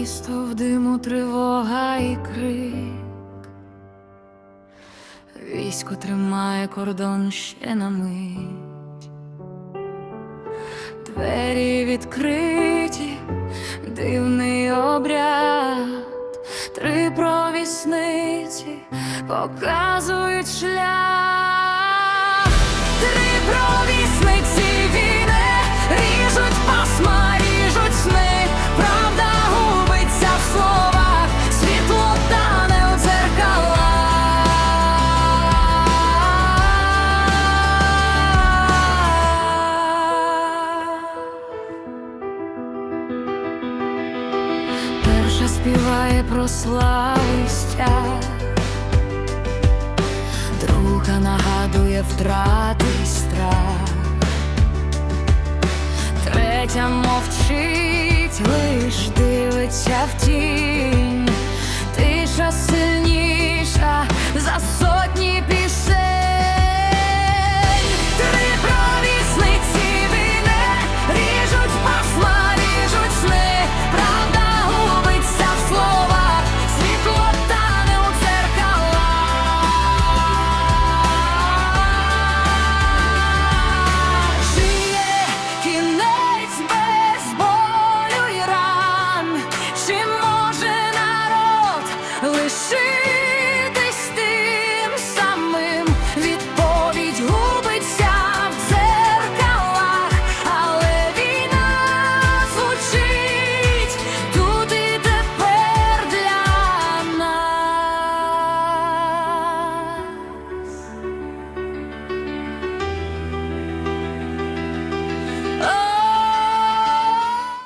Місто в диму тривога і крик. Військо тримає кордон ще на мить. Двері відкриті, дивний обряд, три провісниці показують шлях. Три провісниці співає про славістя, друга нагадує втрати і страх, третя мовчить, лиш дивиться в тінь,